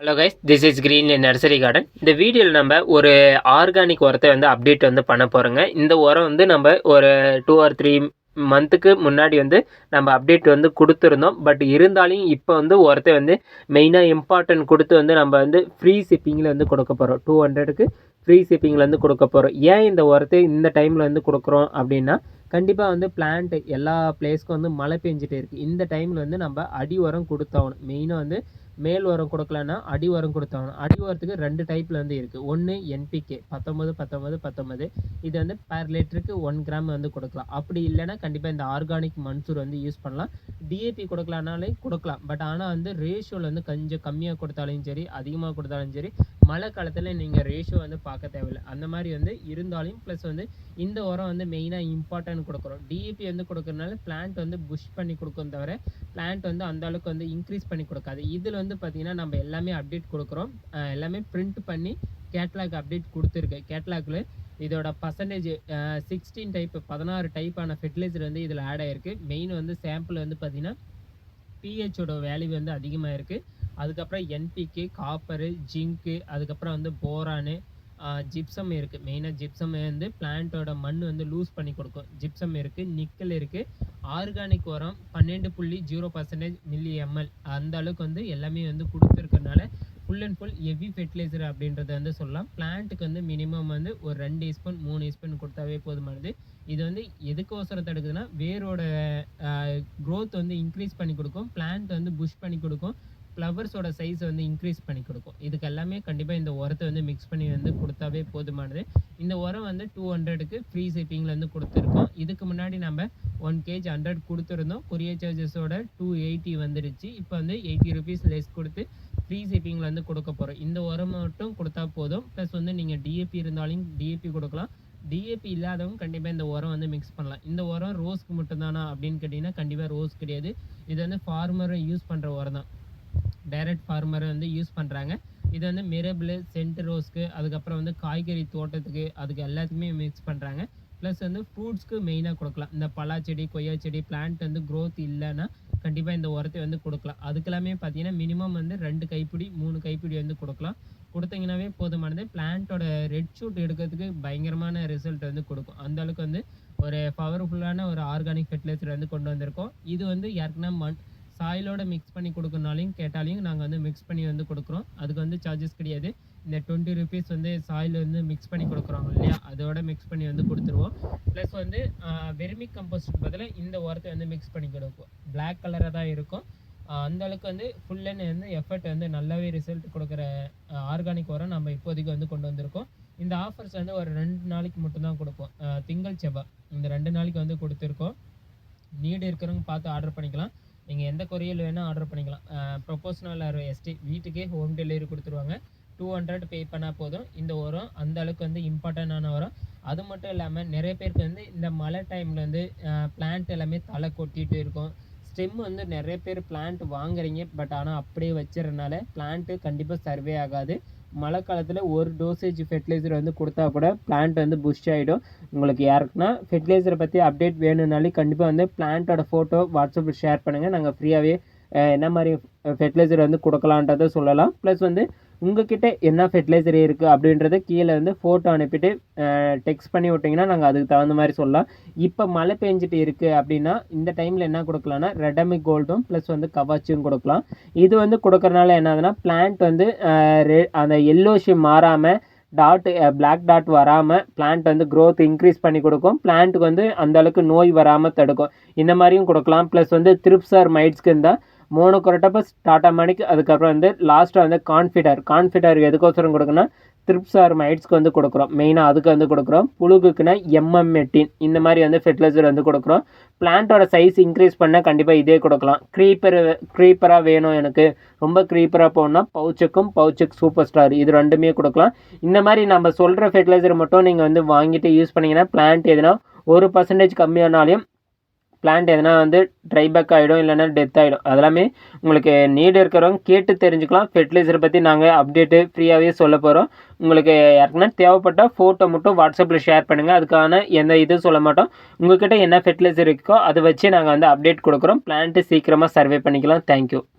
Hello guys this is green nursery garden இந்த வீடியோவில் நம்ம ஒரு ஆர்கானிக் உரத்தை வந்து அப்டேட் வந்து பண்ண போகிறோங்க இந்த உரம் வந்து நம்ம ஒரு டூ ஆர் த்ரீ மந்த்துக்கு முன்னாடி வந்து நம்ம அப்டேட் வந்து கொடுத்துருந்தோம். பட் இருந்தாலும் இப்போ வந்து உரத்தை வந்து மெயினாக இம்பார்ட்டன்ட் கொடுத்து வந்து நம்ம வந்து ஃப்ரீ ஷிப்பிங்கில் வந்து கொடுக்க போகிறோம் டூ ஹண்ட்ரடுக்கு ஃப்ரீ ஷிப்பிங்கில் வந்து கொடுக்க போகிறோம் ஏன் இந்த உரத்தை இந்த டைமில் வந்து கொடுக்குறோம் அப்படின்னா கண்டிப்பாக வந்து பிளான்ட் எல்லா பிளேஸ்க்கும் வந்து மழை பெஞ்சிட்டே இருக்குது இந்த டைமில் வந்து நம்ம அடி உரம் கொடுத்தாகணும். மெயினாக வந்து மேல் உரம் கொடுக்கலன்னா அடி உரம் கொடுத்தாகணும். அடி உரத்துக்கு ரெண்டு டைப்பில் வந்து இருக்குது ஒன்று என்பிகே பத்தொம்பது பத்தொம்பது பத்தொம்பது இது வந்து பர் லிட்டருக்கு ஒன் கிராம் வந்து கொடுக்கலாம். அப்படி இல்லைன்னா கண்டிப்பாக இந்த ஆர்கானிக் மன்சூர் வந்து யூஸ் பண்ணலாம். டிஏபி கொடுக்கலானாலே கொடுக்கலாம். பட் ஆனால் வந்து ரேஷியோவில் வந்து கொஞ்சம் கம்மியாக கொடுத்தாலும் சரி அதிகமாக கொடுத்தாலும் சரி மழை காலத்தில் நீங்கள் ரேஷியோ வந்து பார்க்க தேவையில்லை. அந்த மாதிரி வந்து இருந்தாலும் ப்ளஸ் வந்து இந்த உரம் வந்து மெயினாக இம்பார்ட்டன்ட் கொடுக்குறோம். டிஏபி வந்து கொடுக்கறதுனால பிளான்ட் வந்து புஷ் பண்ணி கொடுக்கும் தவிர பிளான்ட் வந்து அந்த அளவுக்கு வந்து இன்க்ரீஸ் பண்ணி கொடுக்காது. இதில் வந்து பார்த்திங்கன்னா நம்ம எல்லாமே அப்டேட் கொடுக்குறோம். எல்லாமே பிரிண்ட் பண்ணி கேட்லாக் அப்டேட் கொடுத்துருக்கு. கேட்லாகில் இதோட பர்சன்டேஜ் சிக்ஸ்டீன் டைப் பதினாறு டைப்பான ஃபெர்டிலைசர் வந்து இதில் ஆட் ஆகிருக்கு மெயின் வந்து சாம்பிள் வந்து பார்த்திங்கன்னா பிஹெச்சோட வேல்யூ வந்து அதிகமாக இருக்குது அதுக்கப்புறம் என்பிகே காப்பரு ஜிங்க்கு அதுக்கப்புறம் வந்து போரானு ஜிப்சம் இருக்குது மெயினாக ஜிப்சம் வந்து பிளான்ட்டோட மண் வந்து லூஸ் பண்ணி கொடுக்கும். ஜிப்சம் இருக்குது நிக்கல் இருக்குது ஆர்கானிக் உரம் பன்னெண்டு புள்ளி ஜீரோ பர்சன்டேஜ் மில்லி எம்எல் அந்த அளவுக்கு வந்து எல்லாமே வந்து கொடுத்துருக்கறனால full and full heavy fertiliser அப்படின்றத வந்து சொல்லலாம். பிளான்ட்டுக்கு வந்து மினிமம் வந்து ஒரு ரெண்டு ஸ்பூன் மூணு ஸ்பூன் கொடுத்தாவே போதுமானது. இது வந்து எதுக்கோசரம் தடுக்குதுன்னா வேரோட க்ரோத் வந்து இன்க்ரீஸ் பண்ணி கொடுக்கும். பிளான்ட் வந்து புஷ் பண்ணி கொடுக்கும். ஃப்ளவர்ஸோட சைஸ் வந்து இன்க்ரீஸ் பண்ணி கொடுக்கும். இதுக்கு எல்லாமே கண்டிப்பாக இந்த உரத்தை வந்து மிக்ஸ் பண்ணி வந்து கொடுத்தாவே போதுமானது. இந்த உரம் வந்து டூ ஹண்ட்ரடுக்கு ஃப்ரீ ஷிப்பிங்கில் வந்து கொடுத்துருக்கோம். இதுக்கு முன்னாடி நம்ம ஒன் கேஜ் ஹண்ட்ரட் கொடுத்துருந்தோம். கொரியர் சார்ஜஸோட டூ எயிட்டி வந்துடுச்சு இப்போ வந்து எயிட்டி ருபீஸ் லெஸ் கொடுத்து ஃப்ரீ ஷிப்பிங்கில் வந்து கொடுக்க போகிறோம் இந்த உரம் மட்டும் கொடுத்தா போதும். ப்ளஸ் வந்து நீங்கள் டிஏபி இருந்தாலும் டிஏபி கொடுக்கலாம். டிஏபி இல்லாதவங்க கண்டிப்பாக இந்த உரம் வந்து மிக்ஸ் பண்ணலாம். இந்த உரம் ரோஸ்க்கு மட்டும்தானா அப்படின்னு கேட்டிங்கன்னா கண்டிப்பாக ரோஸ் கிடையாது. இது வந்து ஃபார்மரை யூஸ் பண்ணுற உரம் தான். டைரக்ட் ஃபார்மரை வந்து யூஸ் பண்ணுறாங்க இது வந்து மிரபிள் சென்ட் ரோஸ்க்கு அதுக்கப்புறம் வந்து காய்கறி தோட்டத்துக்கு அதுக்கு எல்லாத்துக்குமே மிக்ஸ் பண்ணுறாங்க ப்ளஸ் வந்து ஃப்ரூட்ஸ்க்கு மெயினாக கொடுக்கலாம். இந்த பலா செடி கொய்யா செடி பிளான்ட் வந்து க்ரோத் இல்லைன்னா கண்டிப்பாக இந்த உரத்தை வந்து கொடுக்கலாம். அதுக்கெல்லாமே பார்த்தீங்கன்னா மினிமம் வந்து ரெண்டு கைப்பிடி மூணு கைப்பிடி வந்து கொடுக்கலாம். கொடுத்தீங்கன்னாவே போதுமானது. பிளான்ட்டோட ரெட் ஷூட் எடுக்கிறதுக்கு பயங்கரமான ரிசல்ட் வந்து கொடுக்கும். அந்த அளவுக்கு வந்து ஒரு பவர்ஃபுல்லான ஒரு ஆர்கானிக் ஃபெர்டிலைசர் வந்து கொண்டு வந்திருக்கோம். இது வந்து யாருக்குன்னா மண் சாயிலோட மிக்ஸ் பண்ணி கொடுக்கறனாலையும் கேட்டாலையும் நாங்கள் வந்து மிக்ஸ் பண்ணி வந்து கொடுக்குறோம். அதுக்கு வந்து சார்ஜஸ் கிடையாது. இந்த டுவெண்ட்டி ருபீஸ் வந்து சாயில் வந்து மிக்ஸ் பண்ணி கொடுக்குறாங்க இல்லையா? அதோட மிக்ஸ் பண்ணி வந்து கொடுத்துருவோம். ப்ளஸ் வந்து வெர்மி கம்போஸ்ட் பதிலாக இந்த உரத்தை வந்து மிக்ஸ் பண்ணி கொடுப்போம் பிளாக் கலராக தான் இருக்கும். அந்தளவுக்கு வந்து ஃபுல் அண்ட் வந்து எஃபர்ட் வந்து நல்லாவே ரிசல்ட் கொடுக்குற ஆர்கானிக் உரம் நம்ம இப்போதைக்கு வந்து கொண்டு வந்திருக்கோம். இந்த ஆஃபர்ஸ் வந்து ஒரு ரெண்டு நாளைக்கு மட்டும்தான் கொடுப்போம். திங்கள் செவ்வாய். இந்த ரெண்டு நாளைக்கு வந்து கொடுத்துருக்கோம். நீடு இருக்கிறவங்க பார்த்து ஆர்டர் பண்ணிக்கலாம். நீங்கள் எந்த கொரியல் வேணால் ஆர்டர் பண்ணிக்கலாம். ப்ரொபோஷனல் ஆர் எஸ்டி வீட்டுக்கே ஹோம் டெலிவரி கொடுத்துருவாங்க. டூ ஹண்ட்ரட் பே பண்ணால் போதும். இந்த உரம் அந்த அளவுக்கு வந்து இம்பார்ட்டண்டான உரம். அது மட்டும் இல்லாமல் நிறைய பேருக்கு வந்து இந்த மழை டைமில் வந்து பிளான்ட் எல்லாமே தலை கொட்டிகிட்டு இருக்கும். ஸ்டெம் வந்து நிறைய பேர் பிளான்ட் வாங்குறீங்க பட் ஆனால் அப்படியே வச்சுறதுனால பிளான்ட்டு கண்டிப்பாக சர்வே ஆகாது. மழை காலத்தில் ஒரு டோசேஜ் ஃபெர்டிலைசர் வந்து கொடுத்தா கூட பிளான்ட் வந்து புஷ் ஆகிடும் உங்களுக்கு யாருக்குன்னா ஃபெர்டிலைசரை பற்றி அப்டேட் வேணும்னாலே கண்டிப்பாக வந்து பிளான்ட்டோட ஃபோட்டோ வாட்ஸ்அப்பில் ஷேர் பண்ணுங்கள் நாங்கள் ஃப்ரீயாகவே என்ன மாதிரி ஃபெர்டிலைசர் வந்து கொடுக்கலான்றதை சொல்லலாம். ப்ளஸ் வந்து உங்ககிட்ட என்ன ஃபெர்டிலைசர் இருக்குது அப்படின்றத கீழே வந்து ஃபோட்டோ அனுப்பிட்டு டெக்ஸ்ட் பண்ணி விட்டிங்கன்னா நாங்கள் அதுக்கு தகுந்த மாதிரி சொல்லலாம். இப்போ மழை பெஞ்சிட்டு இருக்குது அப்படின்னா இந்த டைமில் என்ன கொடுக்கலாம்னா ரெடமிக் கோல்டும் ப்ளஸ் வந்து கவாச்சியும் கொடுக்கலாம். இது வந்து கொடுக்கறனால என்னதுன்னா பிளான்ட் வந்து அந்த எல்லோஷி மாறாமல் டாட் பிளாக் டாட் வராமல் பிளான்ட் வந்து க்ரோத் இன்க்ரீஸ் பண்ணி கொடுக்கும். பிளான்ட்டுக்கு வந்து அந்தளவுக்கு நோய் வராமல் தடுக்கும். இந்த மாதிரியும் கொடுக்கலாம். ப்ளஸ் வந்து த்ரிப்ஸார் மைட்ஸ்க்கு இருந்தால் மோனோக்ரோட்டபஸ் டாட்டா மணிக்கு அதுக்கப்புறம் வந்து லாஸ்ட்டாக வந்து கான்ஃபிடர் கான்ஃபிடர் எதுக்கோசரம் கொடுக்கணும் ஆர் மைட்ஸ்க்கு வந்து கொடுக்குறோம். மெயினாக அதுக்கு வந்து கொடுக்குறோம். புழுகுக்குன்னா எம்எம் எட்டின் இந்த மாதிரி வந்து ஃபெர்டிலைசர் வந்து கொடுக்குறோம். பிளான்ட்டோட சைஸ் இன்க்ரீஸ் பண்ணால் கண்டிப்பாக இதே கொடுக்கலாம். க்ரீப்பர் க்ரீப்பராக வேணும் எனக்கு. ரொம்ப க்ரீப்பராக போகணுன்னா பவுச்சுக்கும் பவுச்சுக்கு சூப்பர் ஸ்டார் இது ரெண்டுமே கொடுக்கலாம். இந்த மாதிரி நம்ம சொல்கிற ஃபெர்டிலைசர் மட்டும் நீங்கள் வந்து வாங்கிட்டு யூஸ் பண்ணிங்கன்னா பிளான்ட் எதுனா ஒரு பர்சன்டேஜ் கம்மியானாலையும் பிளான்ட் எதனா வந்து ட்ரை பேக் ஆகிடும் இல்லைன்னா டெத் ஆகிடும் அதெல்லாமே உங்களுக்கு நீடு இருக்கிறவங்க கேட்டு தெரிஞ்சுக்கலாம். ஃபெர்டிலைசரை பற்றி நாங்கள் அப்டேட்டு ஃப்ரீயாகவே சொல்ல போகிறோம் உங்களுக்கு யாருக்குன்னா தேவைப்பட்டால் ஃபோட்டோ மட்டும் வாட்ஸ்அப்பில் ஷேர் பண்ணுங்கள் அதுக்கான எந்த இதுவும் சொல்ல மாட்டோம். உங்கள்கிட்ட என்ன ஃபெர்டிலைசர் இருக்கோ அதை வச்சு நாங்கள் வந்து அப்டேட் கொடுக்குறோம். பிளான்ட்டு சீக்கிரமாக சர்வே பண்ணிக்கலாம். தேங்க்யூ